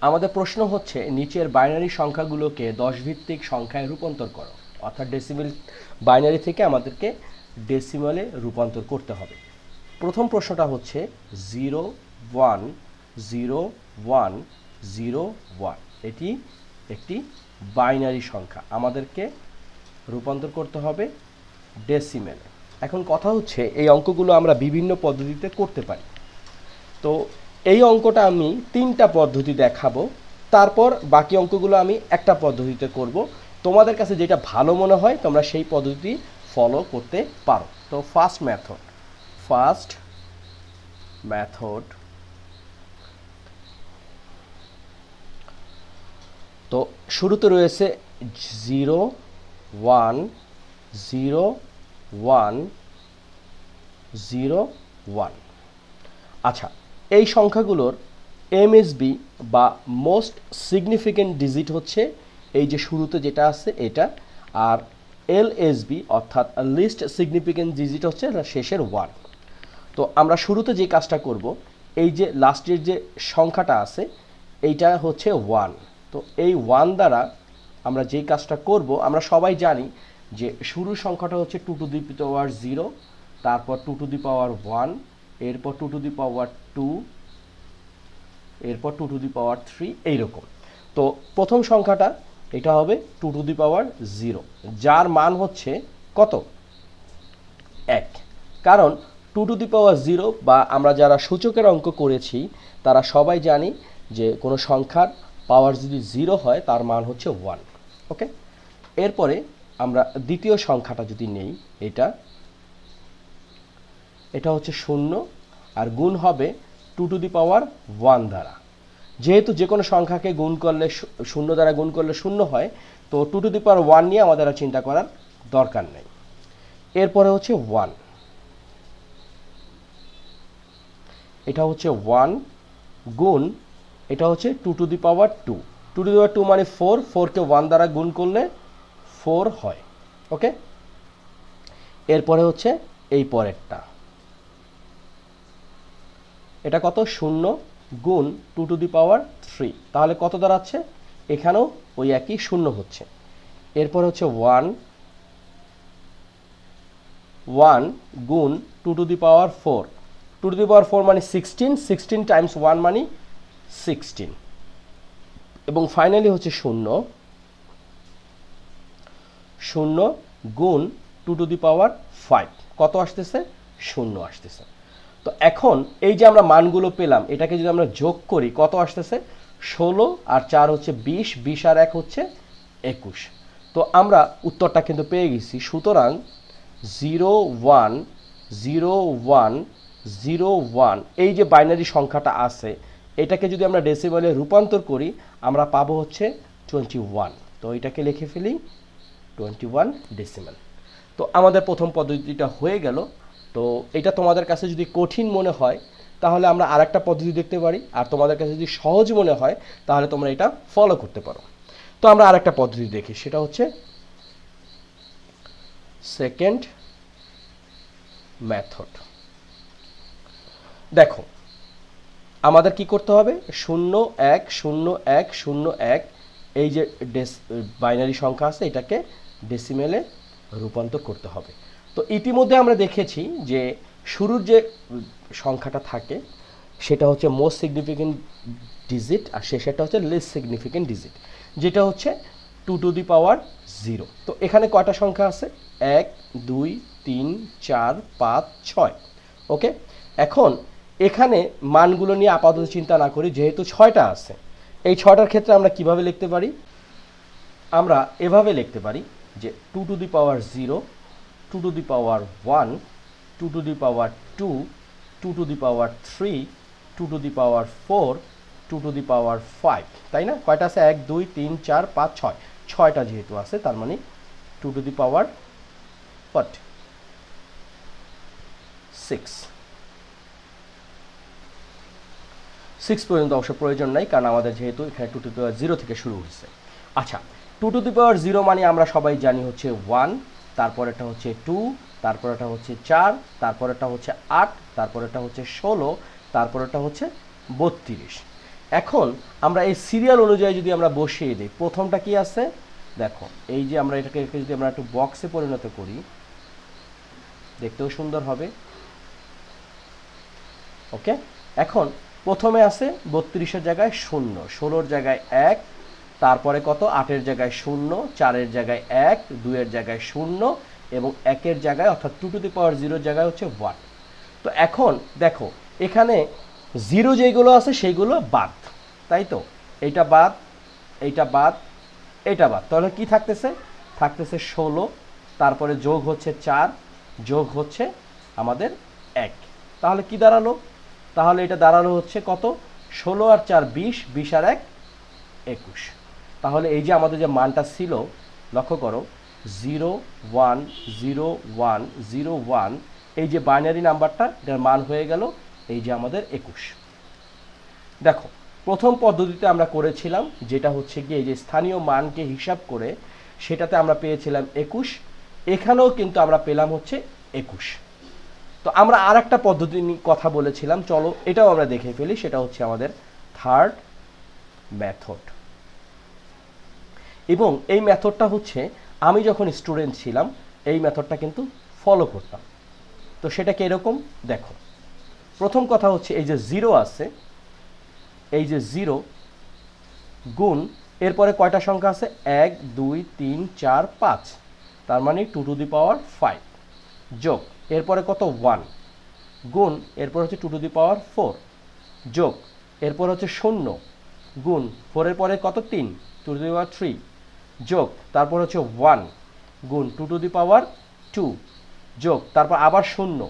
আমাদের প্রশ্ন হচ্ছে, নিচের বাইনারি সংখ্যাগুলোকে দশ ভিত্তিক সংখ্যায় রূপান্তর করো। অর্থাৎ ডেসিমেল বাইনারি থেকে আমাদেরকে ডেসিমেলে রূপান্তর করতে হবে। প্রথম প্রশ্নটা হচ্ছে zero one zero one zero one. এটি একটি বাইনারি সংখ্যা। আমাদেরকে রূপান্তর করতে হবে ডেসিমেলে। এখন কথা হচ্ছে, এই অঙ্কগুলো আমরা বিভিন্ন পদ্ধতিতে করতে পারি। তো এই অঙ্কটা আমি তিনটা পদ্ধতি দেখাবো, তারপর বাকি অঙ্কগুলো আমি একটা পদ্ধতিতে করব। তোমাদের কাছে যেটা ভালো মনে হয়, তোমরা সেই পদ্ধতি ফলো করতে পারো। তো ফার্স্ট মেথড ফার্স্ট মেথড তো শুরুতে রয়েছে zero one zero one zero one আচ্ছা এই সংখ্যাগুলোর এমএসবি বা মোস্ট সিগনিফিকেন্ট ডিজিট হচ্ছে এই যে শুরুতে যেটা আছে এটা, আর এলএসবি অর্থাৎ লিস্ট সিগনিফিকেন্ট ডিজিট হচ্ছে শেষের ওয়ান তো আমরা শুরুতে যে কাজটা করব, এই যে লাস্টের যে সংখ্যাটা আছে, এইটা হচ্ছে ওয়ান তো এই ওয়ান দ্বারা আমরা যেই কাজটা করব, আমরা সবাই জানি যে শুরুর সংখ্যাটা হচ্ছে two to the power zero তারপর two to the power one এরপর two to the power two, এরপর two to the power three, এইরকম। তো প্রথম সংখ্যাটা, এটা হবে two to the power zero. যার মান হচ্ছে কত? এক। কারণ two to the power zero বা আমরা যারা সূচকের অঙ্ক করেছি, তারা সবাই জানি যে কোনো সংখ্যার পাওয়ার যদি জিরো হয়, তার মান হচ্ছে ওয়ান। ওকে? এরপরে আমরা দ্বিতীয় সংখ্যাটা যদি নেই, এটা এটা হচ্ছে শূন্য, আর গুণ হবে two to the power one দ্বারা। যেহেতু যে কোনো সংখ্যাকে গুণ করলে শূন্য দ্বারা গুণ করলে শূন্য হয়, তো two to the power one নিয়ে আমাদের আর চিন্তা করার দরকার নেই। এরপরে হচ্ছে ওয়ান এটা হচ্ছে ওয়ান গুণ, এটা হচ্ছে two to the power two two to the power two মানে ফোর ফোরকে ওয়ান দ্বারা গুণ করলে ফোর হয়। ওকে এরপরে হচ্ছে এই পরেরটা। এটা কত? শূন্য গুণ two to the power three তাহলে কত দাঁড়াচ্ছে? এখানেও ওই একই শূন্য হচ্ছে। এরপর হচ্ছে ওয়ান ওয়ান গুণ two to the power four two to the power four মানে সিক্সটিন সিক্সটিন টাইমস ওয়ান মানে সিক্সটিন এবং ফাইনালি হচ্ছে শূন্য। শূন্য গুণ two to the power five কত আসতেছে? শূন্য আসতেছে। তো এখন এই যে আমরা মানগুলো পেলাম, এটাকে যদি আমরা যোগ করি, কত আসতেছে? ষোলো আর চার হচ্ছে বিশ বিশ আর এক হচ্ছে একুশ। তো আমরা উত্তরটা কিন্তু পেয়ে গেছি। সুতরাং zero one zero one zero one, এই যে বাইনারি সংখ্যাটা আছে, এটাকে যদি আমরা ডেসিমেলে রূপান্তর করি, আমরা পাবো হচ্ছে টোয়েন্টি ওয়ান। তো এটাকে লিখে ফেলি টোয়েন্টি ওয়ান ডেসিমেল। তো আমাদের প্রথম পদ্ধতিটা হয়ে গেল। তো এটা তোমাদের কাছে যদি কঠিন মনে হয়, তাহলে আমরা আরেকটা পদ্ধতি দেখতে পারি। আর তোমাদের কাছে যদি সহজ মনে হয়, তাহলে তোমরা এটা ফলো করতে পারো। তো আমরা আরেকটা পদ্ধতি দেখি, সেটা হচ্ছে সেকেন্ড মেথড দেখো, আমাদের কি করতে হবে? শূন্য এক শূন্য এক শূন্য এক, এই যে বাইনারি সংখ্যা আছে, এটাকে ডেসিমেলে রূপান্তর করতে হবে। তো ইতিমধ্যে আমরা দেখেছি যে শুরুর যে সংখ্যাটা থাকে, সেটা হচ্ছে মোস্ট সিগনিফিকেন্ট ডিজিট আর শেষেরটা হচ্ছে লেস সিগনিফিকেন্ট ডিজিট যেটা হচ্ছে two to the power zero তো এখানে কয়টা সংখ্যা আছে? এক, দুই, তিন, চার, পাঁচ, ছয়। ওকে এখন এখানে মানগুলো নিয়ে আপাতত চিন্তা না করি যেহেতু ছয়টা আছে, এই ছয়টার ক্ষেত্রে আমরা কীভাবে লিখতে পারি? আমরা এভাবে লিখতে পারি যে two to the power zero two to the power one two to the power two two to the power three two to the power four two to the power five তাই না? কয়টা আছে? এক, দুই, তিন, চার, পাঁচ, ছয়। ছয়টা যেহেতু আছে, তার মানে two to the power what six six পর্যন্ত অবশ্য প্রয়োজন নাই, কারণ আমাদের যেহেতু এখানে two to the power zero থেকে শুরু হয়েছে। আচ্ছা two to the power zero মানে আমরা সবাই জানি হচ্ছে ওয়ান তারপরেটা হচ্ছে টু তারপরেটা হচ্ছে চার তারপরেটা হচ্ছে আট তারপরেটা হচ্ছে ষোলো তারপরেটা হচ্ছে বত্রিশ। এখন আমরা এই সিরিয়াল অনুযায়ী যদি আমরা বসিয়ে দিই, প্রথমটা কি আছে? দেখো, এই যে আমরা এটাকে যদি আমরা একটু বক্সে পরিণত করি, দেখতেও সুন্দর হবে। ওকে এখন প্রথমে আছে বত্রিশের জায়গায় শূন্য, ষোলোর জায়গায় এক তারপরে কত? আটের জায়গায় শূন্য, চারের জায়গায় এক, দুইয়ের জায়গায় শূন্য এবং একের জায়গায় অর্থাৎ টু টু দি পাওয়ার জিরোর জায়গায় হচ্ছে ওয়ান তো এখন দেখো, এখানে জিরো যেগুলো আছে সেইগুলো বাদ, তাই তো? এইটা বাদ এইটা বাদ এইটা বাদ। তাহলে কি থাকতেছে? থাকতেছে ষোলো, তারপরে যোগ হচ্ছে চার, যোগ হচ্ছে আমাদের এক। তাহলে কি দাঁড়াল? তাহলে এটা দাঁড়াল হচ্ছে কত? ষোলো আর চার বিশ বিশ আর এক, একুশ। তাহলে এই যে আমাদের যে মানটা ছিল, লক্ষ্য করো, zero one zero one zero one, এই যে বাইনারি নাম্বারটা, এটার মান হয়ে গেল এই যে আমাদের একুশ। দেখো, প্রথম পদ্ধতিতে আমরা করেছিলাম যেটা হচ্ছে গিয়ে যে স্থানীয় মানকে হিসাব করে সেটাতে আমরা পেয়েছিলাম একুশ, এখানেও কিন্তু আমরা পেলাম হচ্ছে একুশ। তো আমরা আর একটা পদ্ধতি নিয়ে কথা বলেছিলাম, চলো এটাও আমরা দেখে ফেলি, সেটা হচ্ছে আমাদের থার্ড মেথড এবং এই মেথডটা হচ্ছে, আমি যখন স্টুডেন্ট ছিলাম, এই মেথডটা কিন্তু ফলো করতাম। তো সেটা এরকম দেখো। প্রথম কথা হচ্ছে, এই যে জিরো আছে, এই যে জিরো গুণ, এরপরে কয়টা সংখ্যা আছে? এক, দুই, তিন, চার, পাঁচ। তার মানে two to the power five যোগ, এরপরে কত? ওয়ান গুণ, এরপর হচ্ছে two to the power four যোগ, এরপর হচ্ছে শূন্য। গুণ ফোরের পরে কত? তিন। Two to the power three যোগ, তারপর হচ্ছে ওয়ান গুণ two to the power two যোগ, তারপর আবার শূন্য,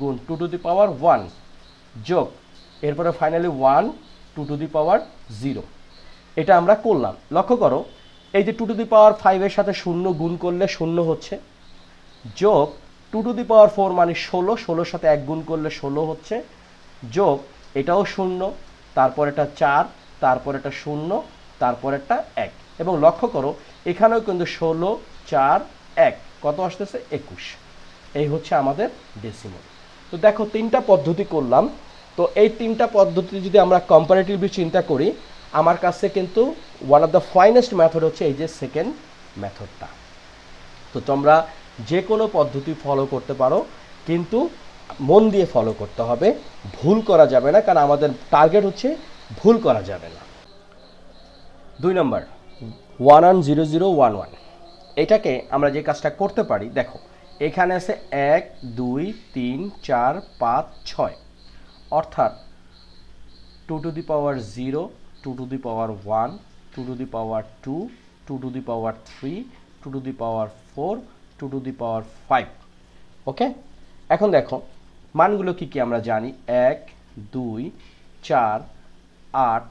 গুণ two to the power one যোগ, এরপরে finally one two to the power zero এটা আমরা করলাম। লক্ষ্য করো, এই যে টু টু দি পাওয়ার ফাইভের সাথে শূন্য গুণ করলে শূন্য হচ্ছে, যোগ two to the power four মানে ষোলো, ষোলোর সাথে এক গুণ করলে ষোলো হচ্ছে, যোগ এটাও শূন্য, তারপর এটা চার, তারপর এটা শূন্য, তারপর একটা এক। এবং লক্ষ্য করো, এখানেও কিন্তু ষোলো, চার, এক। কত আসতেছে? একুশ। এই হচ্ছে আমাদের ডেসিমাল তো দেখো, তিনটা পদ্ধতি করলাম। তো এই তিনটা পদ্ধতি যদি আমরা কম্পারেটিভলি চিন্তা করি, আমার কাছে কিন্তু one of the finest method হচ্ছে এই যে সেকেন্ড মেথডটা তো তোমরা যে কোনো পদ্ধতি ফলো করতে পারো, কিন্তু মন দিয়ে ফলো করতে হবে। ভুল করা যাবে না, কারণ আমাদের টার্গেট হচ্ছে ভুল করা যাবে না। দুই নম্বর। One one zero zero one one এটাকে আমরা যে কাজটা করতে পারি, দেখো, এখানে আছে এক, দুই, তিন, চার, পাঁচ, ছয়। অর্থাৎ two to the power zero two to the power one two to the power two two to the power three two to the power four two to the power five okay এখন দেখো, মানগুলো কি কি আমরা জানি? এক, দুই, চার, আট,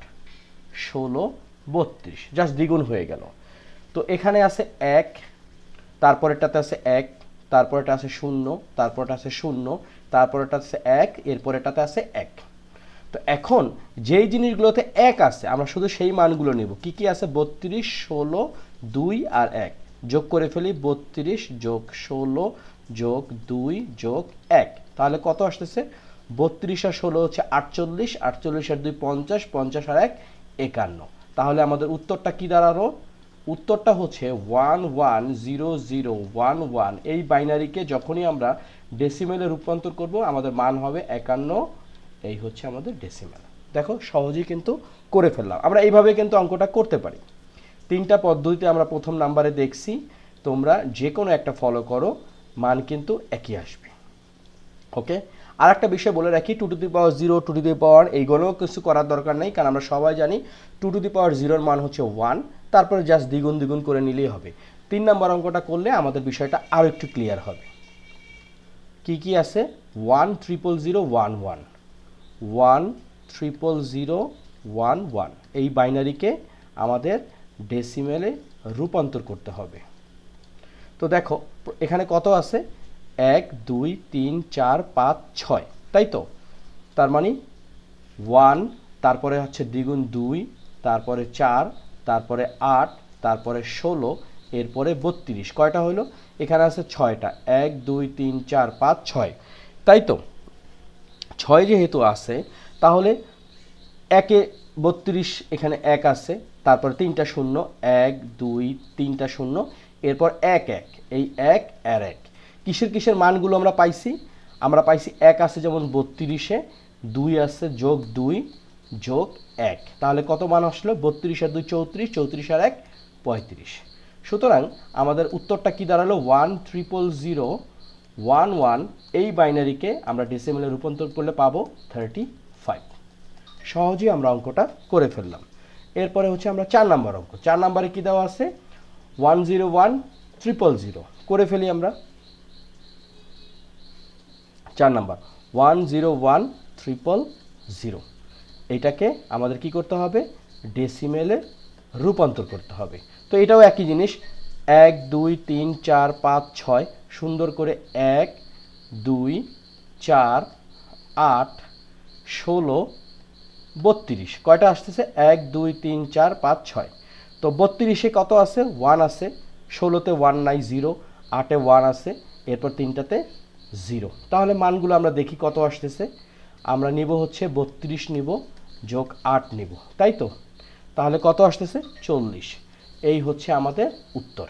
ষোলো বত্রিশ জাস্ট দ্বিগুণ হয়ে গেল। তো এখানে আছে এক, তারপরেরটাতে আছে এক তারপরেটা আছে শূন্য তারপরটা আছে শূন্য তারপরেটা আছে এক এরপরেটাতে আছে এক। তো এখন যেই জিনিসগুলোতে এক আছে, আমরা শুধু সেই মানগুলো নেব। কি কি আছে? বত্রিশ, ষোলো, দুই আর এক। যোগ করে ফেলি, বত্রিশ যোগ ষোলো যোগ দুই যোগ এক। তাহলে কত আসতেছে? বত্রিশ আর ষোলো হচ্ছে আটচল্লিশ আটচল্লিশ আর দুই পঞ্চাশ পঞ্চাশ আর এক, একান্ন। তাহলে আমাদের উত্তরটা কি দাঁড়াল? উত্তরটা হচ্ছে one one zero zero one one এই বাইনারিকে যখনই আমরা ডেসিমেলে রূপান্তর করব, আমাদের মান হবে একান্ন। এই হচ্ছে আমাদের ডেসিমেল দেখো, সহজেই কিন্তু করে ফেললাম। আমরা এইভাবে কিন্তু অঙ্কটা করতে পারি। তিনটা পদ্ধতিতে আমরা প্রথম নাম্বারে দেখছি, তোমরা যে কোনো একটা ফলো করো, মান কিন্তু একই আসবে। ওকে আর একটা বিষয় বলে রাখি two to the power zero two to the power এইগুলোও কিছু করার দরকার নেই, কারণ আমরা সবাই জানি টু টু দি পাওয়ার জিরোর মান হচ্ছে ওয়ান তারপরে জাস্ট দ্বিগুণ দ্বিগুণ করে নিলেই হবে। তিন নম্বর অঙ্কটা করলে আমাদের বিষয়টা আরও একটু ক্লিয়ার হবে। কি কি আছে? One triple zero one one one triple zero one one এই বাইনারিকে আমাদের ডেসিমেলে রূপান্তর করতে হবে। তো দেখো, এখানে কত আছে? এক, দুই, তিন, চার, পাঁচ, ছয়। তাই তো? তার মানে ওয়ান তারপরে হচ্ছে দ্বিগুণ দুই, তারপরে চার, তারপরে আট, তারপরে ষোলো, এরপরে বত্রিশ। কয়টা হলো? এখানে আছে ছয়টা। এক, দুই, তিন, চার, পাঁচ, ছয়। তাই তো? ছয় যেহেতু আছে, তাহলে একে বত্রিশ, এখানে এক আছে, তারপরে তিনটা শূন্য, এক, দুই, তিনটা শূন্য, এরপর এক এক। এই এক আর এক। কিসের কিসের মানগুলো আমরা পাইছি? আমরা পাইছি এক আছে যেমন বত্রিশে, দুই আছে যোগ দুই, যোগ এক। তাহলে কত মান আসলো? বত্রিশ আর দুই চৌত্রিশ চৌত্রিশ আর এক পঁয়ত্রিশ। সুতরাং আমাদের উত্তরটা কি দাঁড়াল? One triple zero, one one, এই বাইনারিকে আমরা ডেসিমেলে রূপান্তর করলে পাবো থার্টি ফাইভ। সহজেই আমরা অঙ্কটা করে ফেললাম। এরপরে হচ্ছে আমরা চার নাম্বার অঙ্ক। চার নাম্বারে কি দেওয়া আছে? One zero one, triple zero. করে ফেলি আমরা। চার number. One zero one triple zero. এটাকে আমাদের কি করতে হবে? ডেসিমেলে রূপান্তর করতে হবে। তো এটাও একই জিনিস। এক, দুই, তিন, চার, পাঁচ, ছয়, সুন্দর করে এক, দুই, চার, আট, ষোলো, বত্রিশ। কয়টা আসতেছে? এক, দুই, তিন, চার, পাঁচ, ছয়। তো বত্রিশে কত আছে? ওয়ান আছে। ষোলোতে ওয়ান নাই, জিরো। আটে ওয়ান আছে। এরপর তিনটাতে জিরো। তাহলে মানগুলো আমরা দেখি কত আসতেছে। আমরা নিব হচ্ছে বত্রিশ নিব, যোগ আট নিব। তাই তো? তাহলে কত আসতেছে? চল্লিশ। এই হচ্ছে আমাদের উত্তর।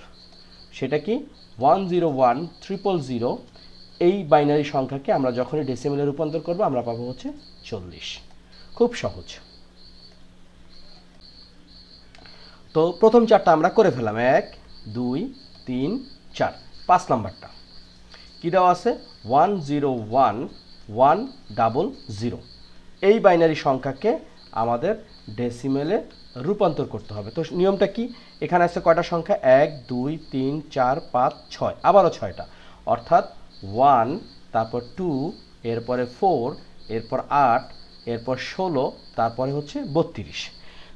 সেটা কি? One zero one triple zero. এই বাইনারি সংখ্যাকে আমরা যখনই ডেসিমেলে রূপান্তর করব, আমরা পাবো হচ্ছে চল্লিশ। খুব সহজ। তো প্রথম চারটা আমরা করে ফেলাম। এক, দুই, তিন, চার। পাঁচ নাম্বারটা। কি দেওয়া আছে? One zero one one double zero. এই বাইনারি সংখ্যাকে আমাদের ডেসিমেলে রূপান্তর করতে হবে। তো নিয়মটা কি? এখানে আছে কয়টা সংখ্যা? এক, দুই, তিন, চার, পাঁচ, ছয়। আবারও ছয়টা। অর্থাৎ ওয়ান, তারপর টু, এরপরে ফোর, এরপর আট, এরপর ষোলো, তারপরে হচ্ছে বত্রিশ।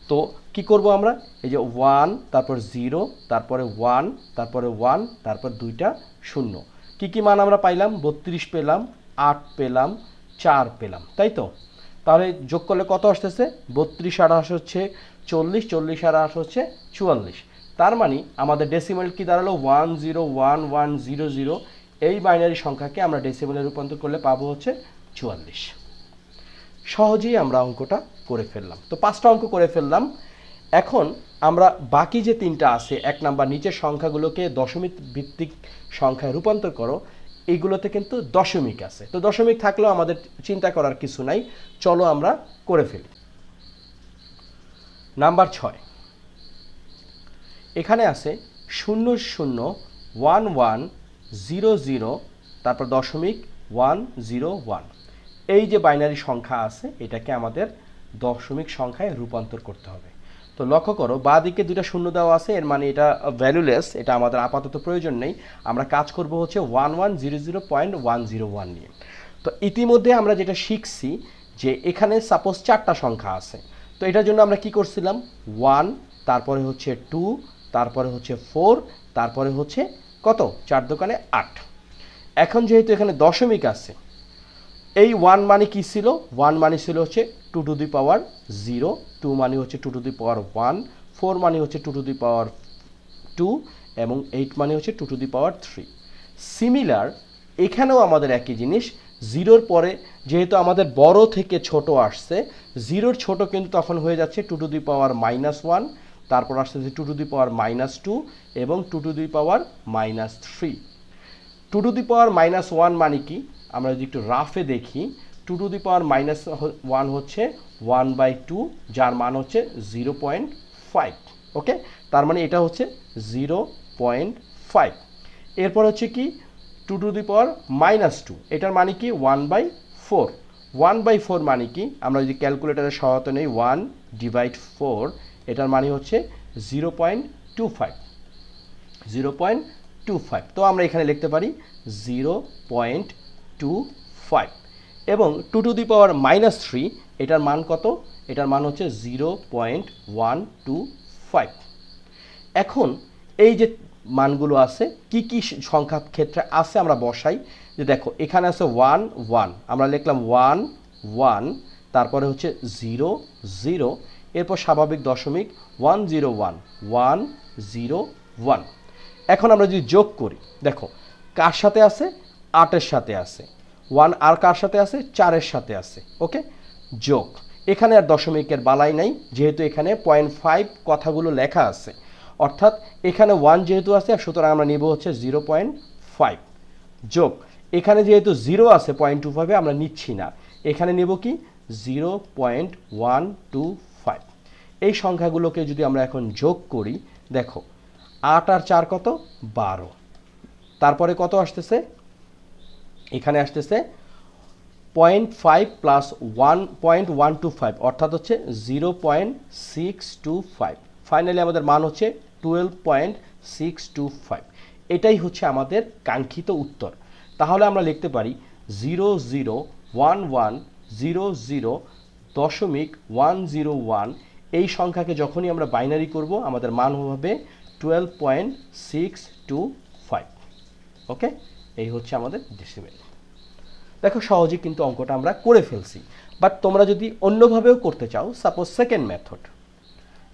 তো কি করব আমরা? এই যে ওয়ান, তারপর জিরো, তারপরে ওয়ান তারপরে ওয়ান, তারপর দুইটা শূন্য। কি কি মান আমরা পাইলাম? বত্রিশ পেলাম, আট পেলাম, চার পেলাম, তাই তো? তাহলে যোগ করলে কত আসতেছে? বত্রিশ আস হচ্ছে চল্লিশ চল্লিশ আস হচ্ছে চুয়াল্লিশ। তার মানে আমাদের ডেসিমেল কি দাঁড়াল? One zero one one zero zero. এই বাইনারি সংখ্যাকে আমরা ডেসিমেলে রূপান্তর করলে পাবো হচ্ছে চুয়াল্লিশ। সহজেই আমরা অঙ্কটা করে ফেললাম। তো পাঁচটা অঙ্ক করে ফেললাম। এখন আমরা বাকি যে তিনটা আছে, এক নাম্বার নিচের সংখ্যাগুলোকে দশমিক ভিত্তিক সংখ্যায় রূপান্তর করো, এইগুলোতে কিন্তু দশমিক আছে। তো দশমিক থাকলেও আমাদের চিন্তা করার কিছু নাই, চলো আমরা করে ফেলি। নাম্বার ছয়। এখানে আছে শূন্য শূন্য ওয়ান ওয়ান জিরো জিরো, তারপর দশমিক ওয়ান জিরো ওয়ান। এই যে বাইনারি সংখ্যা আছে, এটাকে আমাদের দশমিক সংখ্যায় রূপান্তর করতে হবে। তো লক্ষ্য করো বা দিকে দুটা শূন্য দেওয়া আছে, এর মানে এটা ভ্যালুলেস এটা আমাদের আপাতত প্রয়োজন নেই। আমরা কাজ করব হচ্ছে one one zero zero point one zero one নিয়ে। তো ইতিমধ্যে আমরা যেটা শিখছি যে এখানে সাপোজ চারটা সংখ্যা আছে। তো এটার জন্য আমরা কি করছিলাম? ওয়ান তারপরে হচ্ছে টু তারপরে হচ্ছে ফোর তারপরে হচ্ছে কত? চার দোকানে আট। এখন যেহেতু এখানে দশমিক আছে এই ওয়ান মানে কি ছিল? ওয়ান মানে ছিল হচ্ছে two to the power zero two মানে হচ্ছে two to the power one four মানে হচ্ছে two to the power two এবং এইট মানে হচ্ছে two to the power three similar এখানেও আমাদের একই জিনিস জিরোর পরে যেহেতু আমাদের বড় থেকে ছোট আসছে জিরোর ছোট কিন্তু তখন হয়ে যাচ্ছে two to the power minus one তারপর আসতেছে two to the power minus two এবং two to the power minus three two to the power minus one মানে কি? আমরা যদি একটু রাফে দেখি two to the power minus one হচ্ছে ওয়ান বাই টু যার মান হচ্ছে জিরো পয়েন্ট ফাইভ ওকে তার মানে এটা হচ্ছে জিরো পয়েন্ট ফাইভ এরপর হচ্ছে কি two to the power minus two এটার মানে কি? One by four one by four মানে কি? আমরা যদি ক্যালকুলেটারের সহায়তা নেই ওয়ান ডিভাইড ফোর এটার মানে হচ্ছে zero point two five zero point two five তো আমরা এখানে লিখতে পারি জিরো পয়েন্ট টু ফাইভ এবং two to the power minus three এটার মান কত? এটার মান হচ্ছে zero point one two five এখন এই যে মানগুলো আছে, কি কি সংখ্যা ক্ষেত্রে আছে আমরা বসাই? যে দেখো, এখানে আছে ওয়ান ওয়ান আমরা লিখলাম ওয়ান ওয়ান তারপরে হচ্ছে জিরো জিরো এরপর স্বাভাবিক দশমিক one zero one one zero one এখন আমরা যদি যোগ করি, দেখো, কার সাথে আছে? আটের সাথে আছে। ওয়ান আর কার সাথে আছে? চারের সাথে আছে। ওকে? যোগ। এখানে আর দশমিকের বালাই নাই, যেহেতু এখানে পয়েন্ট ফাইভ কথাগুলো লেখা আছে। অর্থাৎ এখানে ওয়ান যেহেতু আছে সুতরাং আমরা নিব হচ্ছে জিরো পয়েন্ট ফাইভ যোগ। এখানে যেহেতু জিরো আছে পয়েন্ট টু ফাইভে আমরা নিচ্ছি না। এখানে নেব কি? Zero point one two five এই সংখ্যাগুলোকে যদি আমরা এখন যোগ করি, দেখো, আট আর চার কত? বারো। তারপরে কত আসতেছে? এখানে আসতেছে point five plus one point one two five অর্থাৎ হচ্ছে zero point six two five finally আমাদের মান হচ্ছে twelve point six two five এটাই হচ্ছে আমাদের কাঙ্ক্ষিত উত্তর। তাহলে আমরা লিখতে পারি zero zero one one zero zero দশমিক ওয়ান জিরো ওয়ান এই সংখ্যাকে যখনই আমরা বাইনারি করব, আমাদের মান হবে twelve point six two five okay এই হচ্ছে আমাদের ডেসিমেল দেখো, সহজে কিন্তু অঙ্কটা আমরা করে ফেলছি। বাট তোমরা যদি অন্যভাবেও করতে চাও সাপোজ সেকেন্ড মেথড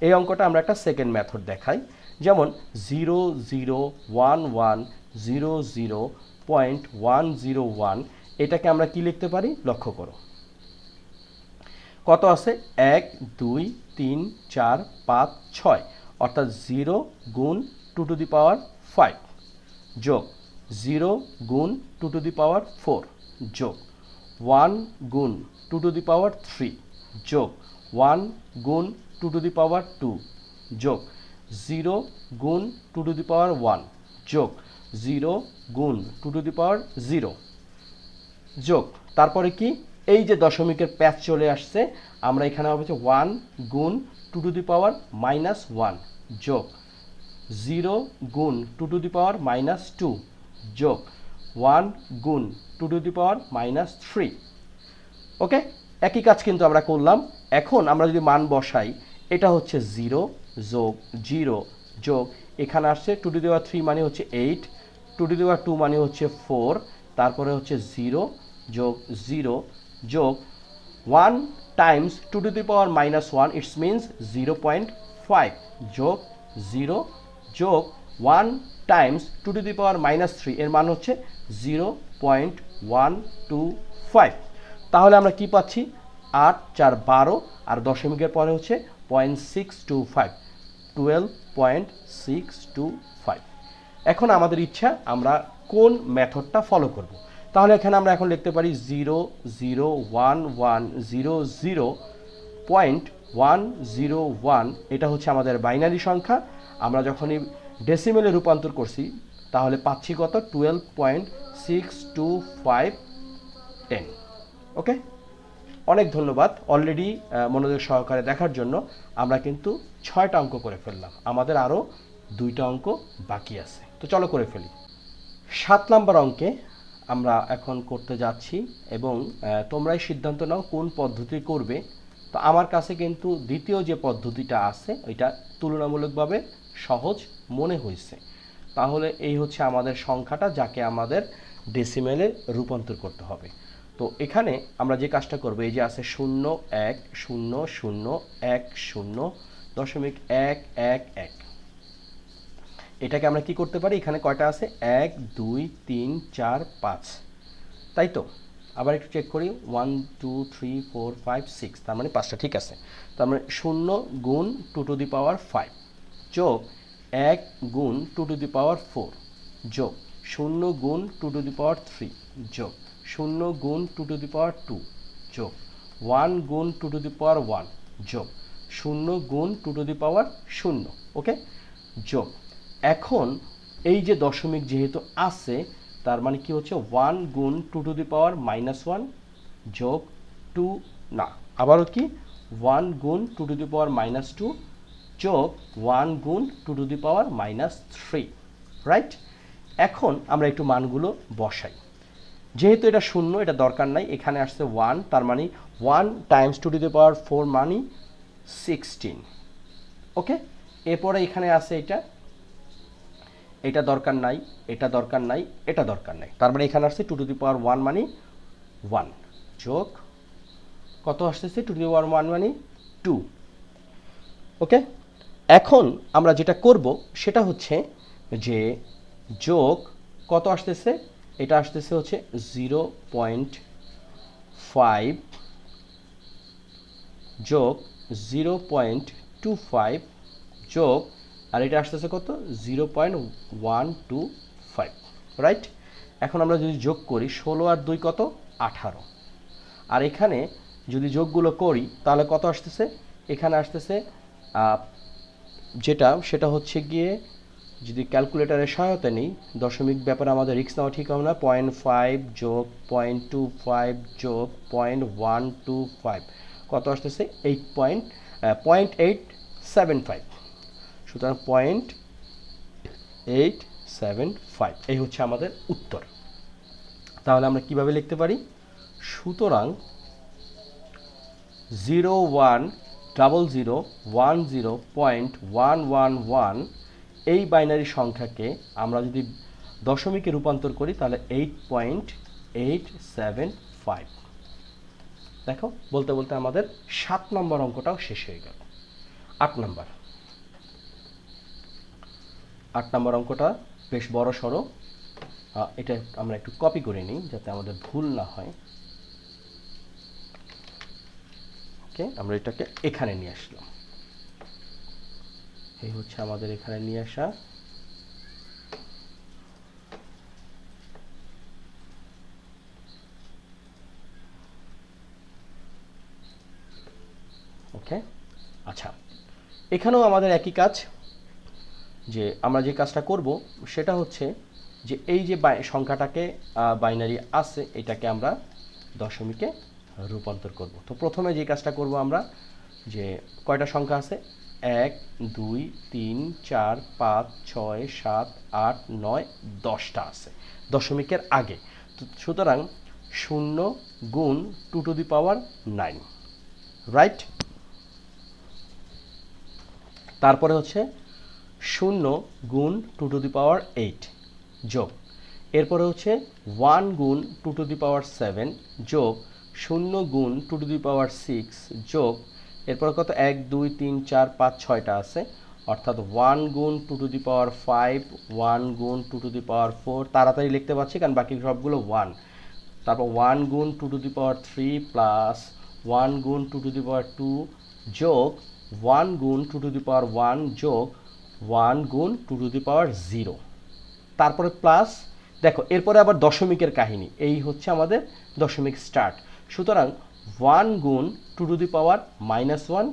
এই অঙ্কটা আমরা একটা সেকেন্ড মেথড দেখাই। যেমন zero zero one one zero zero point one zero one এটাকে আমরা কি লিখতে পারি? লক্ষ্য করো। কত আছে? এক, দুই, তিন, চার, পাঁচ, ছয়। অর্থাৎ জিরো গুণ two to the power five যোগ। জিরো গুণ two to the power four যোগ ওয়ান গুণ two to the power three যোগ ওয়ান গুণ two to the power two যোগ জিরো গুণ two to the power one যোগ জিরো গুণ two to the power zero যোগ। তারপরে কি? এই যে দশমিকের প্যাচ চলে আসছে, আমরা এখানে হচ্ছে ওয়ান গুণ two to the power minus one যোগ জিরো গুণ two to the power minus two যোগ ওয়ান গুণ two to the power minus three. Okay? একই কাজ কিন্তু আমরা করলাম। এখন আমরা যদি মান বসাই, এটা হচ্ছে জিরো যোগ জিরো যোগ, এখানে আসছে two to the power three মানে হচ্ছে eight, two to the power two মানে হচ্ছে ফোর, তারপরে হচ্ছে জিরো যোগ জিরো যোগ one times two to the power minus one, it's means zero point five যোগ জিরো যোগ one times two to the power minus three এর মান হচ্ছে zero point one two five তাহলে আমরা কি পাচ্ছি? আট, চার, বারো, আর দশমিকের পরে হচ্ছে point six two five twelve point six two five এখন আমাদের ইচ্ছা, আমরা কোন মেথডটা ফলো করব? তাহলে এখানে আমরা এখন লিখতে পারি zero zero one one zero zero point one zero one এটা হচ্ছে আমাদের বাইনারি সংখ্যা। আমরা যখনই ডেসিমেলে রূপান্তর করছি, তাহলে পাচ্ছি কত? Twelve point six two five ten okay অনেক ধন্যবাদ অলরেডি মনোযোগ সহকারে দেখার জন্য। আমরা কিন্তু ছয়টা অঙ্ক করে ফেললাম। আমাদের আরও দুইটা অঙ্ক বাকি আছে। তো চলো করে ফেলি। সাত নাম্বার অঙ্কে আমরা এখন করতে যাচ্ছি এবং তোমরাই সিদ্ধান্ত নাও কোন পদ্ধতি করবে। তো আমার কাছে কিন্তু দ্বিতীয় যে পদ্ধতিটা আছে, ওইটা তুলনামূলকভাবে সহজ মনে হয়েছে। তাহলে এই হচ্ছে আমাদের সংখ্যাটা যাকে আমাদের ডেসিমেলে রূপান্তর করতে হবে। তো এখানে আমরা যে কাজটা করব, এই যে আছে শূন্য, এক, শূন্য শূন্য, এক, শূন্য, দশমিক এক এক এক। এটাকে আমরা কি করতে পারি? এখানে কয়টা আছে? এক, দুই, তিন, চার, পাঁচ। তাই তো? আবার একটু চেক করি। One two three four five six তার মানে পাঁচটা ঠিক আছে। তার মানে শূন্য গুণ two to the power five যোগ এক গুণ two to the power four, যোগ শূন্য গুণ two to the power three, যোগ শূন্য গুণ two to the power two, যোগ ওয়ান গুণ two to the power one, যোগ শূন্য গুণ টু টু দি পাওয়ার শূন্য, ওকে? যোগ এখন এই যে দশমিক যেহেতু আছে, তার মানে কি হচ্ছে? ওয়ান গুণ two to the power minus one যোগ টু, না, আবারও কি? ওয়ান গুণ two to the power minus two যোগ ওয়ান গুণ two to the power minus three, right? এখন আমরা একটু মানগুলো বসাই। যেহেতু এটা শূন্য, এটা দরকার নাই, এখানে আসছে ওয়ান, তার মানে one times two to the power four money sixteen, okay? এরপরে এখানে আছে এটা। এটা দরকার নাই, এটা দরকার নাই, এটা দরকার নাই, তার মানে এখানে আসছে two to the power one money one, যোগ কত আসতেছে? Two to the power one money two, okay? এখন আমরা যেটা করব সেটা হচ্ছে যে যোগ কত আসতেছে? এটা আসতেছে হচ্ছে জিরো পয়েন্ট ফাইভ যোগ জিরো পয়েন্ট টু ফাইভ যোগ, আর এটা আসতেছে কত? Zero point one two five right এখন আমরা যদি যোগ করি, ষোলো আর দুই কত? আঠারো। আর এখানে যদি যোগগুলো করি, তাহলে কত আসতেছে? এখানে আসতেছে যেটা, সেটা হচ্ছে গিয়ে যদি ক্যালকুলেটারের সহায়তা নিই, দশমিক ব্যাপারে আমাদের রিক্স নেওয়া ঠিক হবে না, পয়েন্ট ফাইভ যোগ, পয়েন্ট টু ফাইভ যোগ, পয়েন্ট ওয়ান টু ফাইভ। কত আসতেছে? Eight point point eight seven five. সুতরাং পয়েন্ট এইট সেভেন ফাইভ। এই হচ্ছে আমাদের উত্তর। তাহলে আমরা কীভাবে লিখতে পারি? সুতরাং zero one double zero one zero point one one one এই বাইনারি সংখ্যাকে আমরা যদি দশমিকে রূপান্তর করি, তাহলে eight point eight seven five দেখো, বলতে বলতে আমাদের সাত নম্বর অঙ্কটাও শেষ হয়ে গেল। আট নম্বর। আট নম্বর অঙ্কটা বেশ বড় সড়ো এটা আমরা একটু কপি করে নিই, যাতে আমাদের ভুল না হয়। ওকে আমরা এটাকে এখানে নিয়ে আসলাম। এই হচ্ছে আমাদের এখানে নিয়ে আসা। ওকে আচ্ছা। এখানেও আমাদের একই কাজ, যে আমরা যে কাজটা করব সেটা হচ্ছে যে এই যে সংখ্যাটাকে বাইনারি আছে, এটাকে আমরা দশমিকে রূপান্তর করব। তো প্রথমে যে কাজটা করব আমরা, যে কয়টা সংখ্যা আছে? এক, দুই, তিন, চার, পাঁচ, ছয়, সাত, আট, নয়, দশটা আছে দশমিকের আগে। তো সুতরাং শূন্য গুণ two to the power nine. Right? তারপরে হচ্ছে শূন্য গুণ two to the power eight যোগ। এরপরে হচ্ছে ওয়ান গুণ two to the power seven যোগ শূন্য গুণ two to the power six যোগ, এরপরে কত? এক, দুই, তিন, চার, পাঁচ, ছয়টা আছে। অর্থাৎ ওয়ান গুণ two to the power five one গুণ two to the power four তাড়াতাড়ি লিখতে পারছি, কারণ বাকি সবগুলো ওয়ান তারপর ওয়ান গুণ two to the power three plus one গুণ two to the power two যোগ ওয়ান গুণ two to the power one যোগ ওয়ান গুণ two to the power zero তারপরে প্লাস দেখো, এরপরে আবার দশমিকের কাহিনী। এই হচ্ছে আমাদের দশমিক স্টার্ট সুতরাং ওয়ান গুণ two to the power minus one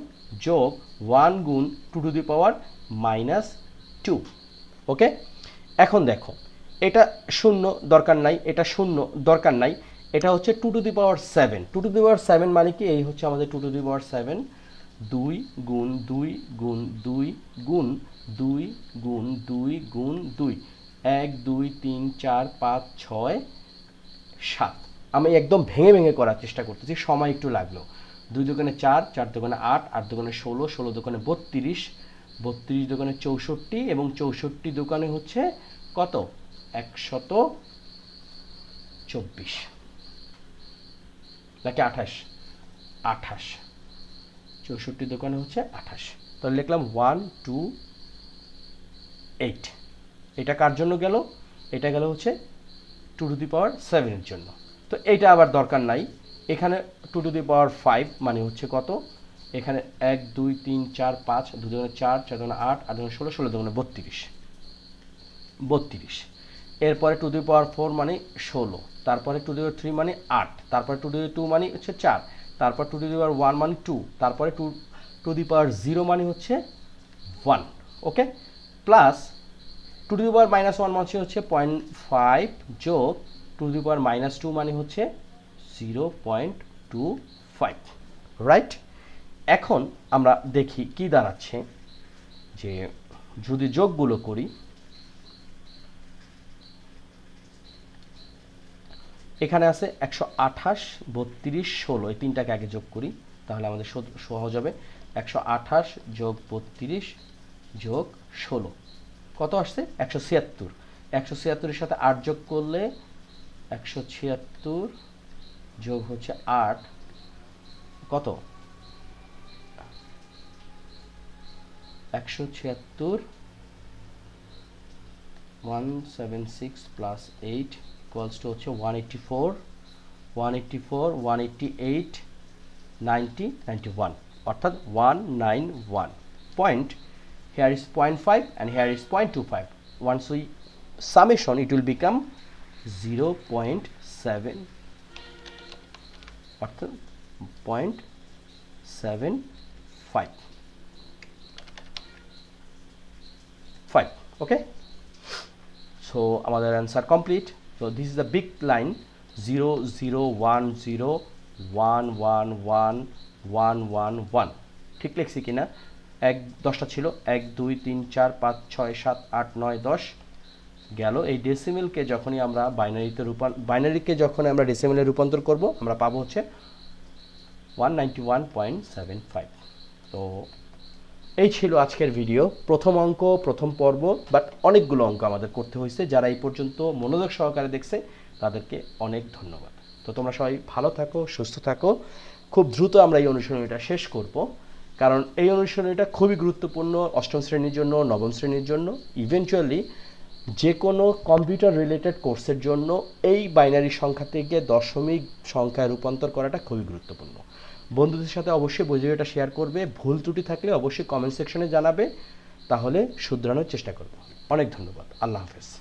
যোগ ওয়ান গুণ two to the power minus two okay এখন দেখো, এটা শূন্য দরকার নাই, এটা শূন্য দরকার নাই, এটা হচ্ছে two to the power seven two to the power seven মানে কি? এই হচ্ছে আমাদের two to the power seven দুই গুণ দুই গুণ দুই গুণ দুই গুণ দুই গুণ দুই। এক, দুই, তিন, চার, পাঁচ, ছয়, সাত। আমি একদম ভেঙে ভেঙে করার চেষ্টা করতেছি, সময় একটু লাগল। দুই দোকানে চার চার দোকানে আট আট দোকানে ষোলো ষোলো দোকানে বত্রিশ বত্রিশ দোকানে চৌষট্টি এবং চৌষট্টি দোকানে হচ্ছে কত? একশত চব্বিশ। নাকি আঠাশ? আঠাশ। চৌষট্টি দোকানে হচ্ছে আঠাশ। তাহলে লিখলাম ওয়ান টু এইট এটা কার জন্য গেল? এটা গেল হচ্ছে টু টু দি পাওয়ার সেভেনের জন্য। তো এইটা আবার দরকার নাই। এখানে two to the power five মানে হচ্ছে কত? এখানে এক, দুই, তিন, চার, পাঁচ দু দুগুণে চার চার দুগুণে আট আট দুগুণে ষোলো ষোলো দুগুণে বত্রিশ। বত্রিশ। এরপরে টু দি পাওয়ার ফোর মানে ষোলো। তারপরে টু দি পাওয়ার থ্রি মানে আট। তারপরে টু দি টু মানে হচ্ছে চার। তারপর টু দি পাওয়ার ওয়ান মানে টু তারপরে two to the power zero মানে হচ্ছে one okay plus two to the power minus one মানে হচ্ছে পয়েন্ট ফাইভ যোগ two the power minus two মানে হচ্ছে zero point two five. Right এখন আমরা দেখি কি দাঁড়াচ্ছে যে যদি যোগগুলো করি এখানে আছে একশো আঠাশ বত্রিশ ষোলো এই তিনটাকে আগে যোগ করি তাহলে আমাদের সহজ হবে। একশো আঠাশ যোগ বত্রিশ যোগ ষোলো। কত আসছে? একশো ছিয়াত্তর। একশো ছিয়াত্তরের সাথে আট যোগ করলে একশো ছিয়াত্তর যোগ হচ্ছে আট, কত? একশো ছিয়াত্তর one seven six plus eight equals to হচ্ছে one eighty four one eighty four one eighty eight ninety ninety one অর্থাৎ one nine one point here is point here is 0.5 and here is 0.25 once we summation, it will become 0.7 অর্থাৎ 0.75 5 okay so আমাদের answer complete so this is the big line 0 0 1 0 1 1 1 1 1 1 ঠিক লিখছি কিনা এক দশটা ছিল এক দুই তিন চার পাঁচ ছয় সাত আট নয় দশ গেল। এই ডেসিমেলকে যখনই আমরা বাইনারিতে রূপান বাইনারিকে যখন আমরা ডেসিমেলে রূপান্তর করব, আমরা পাবো হচ্ছে one ninety one point seven five তো এই ছিল আজকের ভিডিও প্রথম অঙ্ক, প্রথম পর্ব বাট অনেকগুলো অঙ্ক আমাদের করতে হয়েছে। যারা এই পর্যন্ত মনোযোগ সহকারে দেখছে, তাদেরকে অনেক ধন্যবাদ। তো তোমরা সবাই ভালো থাকো, সুস্থ থাকো। খুব দ্রুত আমরা এই অনুশীলনীটা শেষ করব। কারণ এই অনুশীলনীটা খুবই গুরুত্বপূর্ণ অষ্টম শ্রেণির জন্য, নবম শ্রেণির জন্য। ইভেনচুয়ালি যে কোনো কম্পিউটার রিলেটেড কোর্সের জন্য এই বাইনারি সংখ্যা থেকে দশমিক সংখ্যায় রূপান্তর করাটা খুবই গুরুত্বপূর্ণ। বন্ধুদের সাথে অবশ্যই ভিডিওটা শেয়ার করবে। ভুল ত্রুটি থাকলে অবশ্যই কমেন্ট সেকশনে জানাবে। তাহলে শুধরানোর চেষ্টা করবে। অনেক ধন্যবাদ। আল্লাহ হাফেজ।